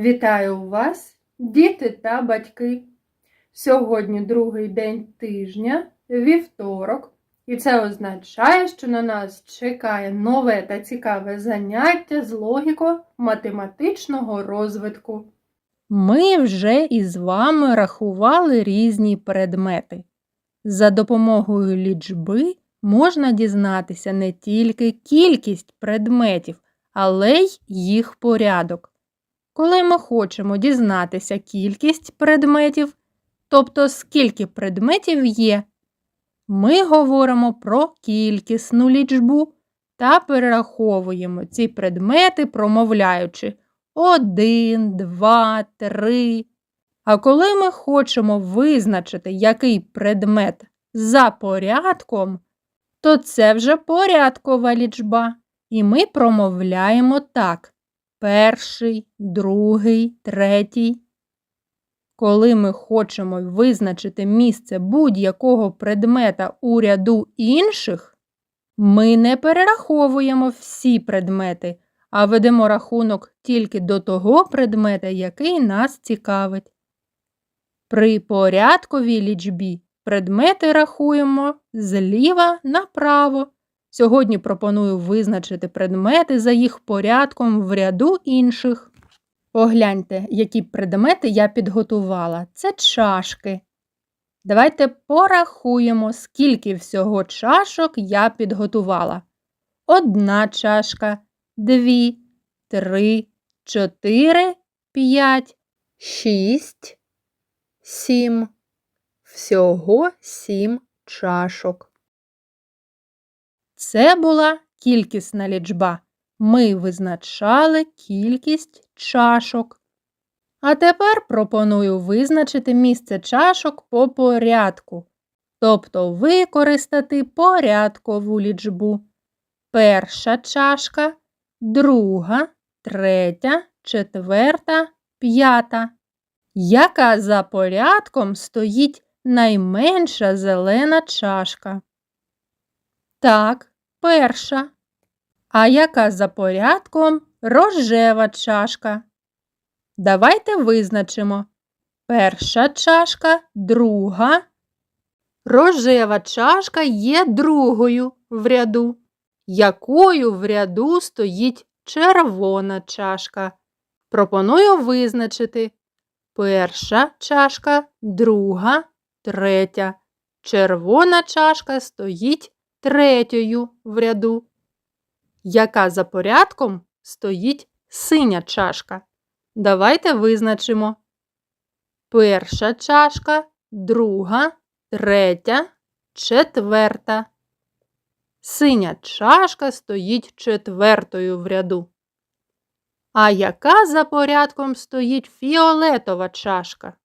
Вітаю вас, діти та батьки! Сьогодні другий день тижня, вівторок, і це означає, що на нас чекає нове та цікаве заняття з логіко-математичного розвитку. Ми вже із вами рахували різні предмети. За допомогою лічби можна дізнатися не тільки кількість предметів, але й їх порядок. Коли ми хочемо дізнатися кількість предметів, тобто скільки предметів є, ми говоримо про кількісну лічбу та перераховуємо ці предмети, промовляючи 1, 2, 3. А коли ми хочемо визначити, який предмет за порядком, то це вже порядкова лічба. І ми промовляємо так: перший, другий, третій. Коли ми хочемо визначити місце будь-якого предмета у ряду інших, ми не перераховуємо всі предмети, а ведемо рахунок тільки до того предмета, який нас цікавить. При порядковій лічбі предмети рахуємо зліва направо. Сьогодні пропоную визначити предмети за їх порядком в ряду інших. Погляньте, які предмети я підготувала. Це чашки. Давайте порахуємо, скільки всього чашок я підготувала. Одна чашка, дві, три, чотири, п'ять, шість, сім. Всього сім чашок. Це була кількісна лічба. Ми визначали кількість чашок. А тепер пропоную визначити місце чашок по порядку, тобто використати порядкову лічбу. Перша чашка, друга, третя, четверта, п'ята. Яка за порядком стоїть найменша зелена чашка? Так, перша. А яка за порядком рожева чашка? Давайте визначимо. Перша чашка, друга. Рожева чашка є другою в ряду, якою в ряду стоїть червона чашка. Пропоную визначити. Перша чашка, друга, третя. Червона чашка стоїть третьою в ряду. Яка за порядком стоїть синя чашка? Давайте визначимо. Перша чашка, друга, третя, четверта. Синя чашка стоїть четвертою в ряду. А яка за порядком стоїть фіолетова чашка?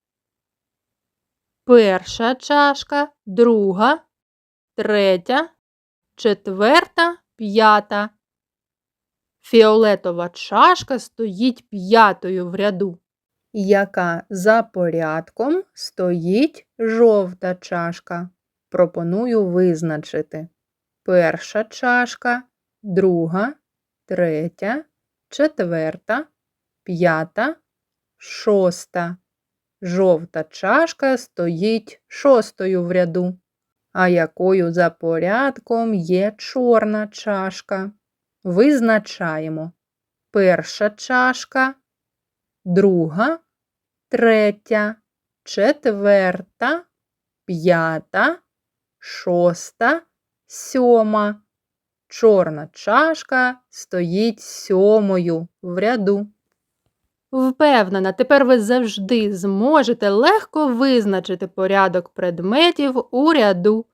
Перша чашка, друга, третя, четверта, п'ята. Фіолетова чашка стоїть п'ятою в ряду. Яка за порядком стоїть жовта чашка? Пропоную визначити. Перша чашка, друга, третя, четверта, п'ята, шоста. Жовта чашка стоїть шостою в ряду. А якою за порядком є чорна чашка? Визначаємо. Перша чашка, друга, третя, четверта, п'ята, шоста, сьома. Чорна чашка стоїть сьомою в ряду. Впевнена, тепер ви завжди зможете легко визначити порядок предметів у ряду.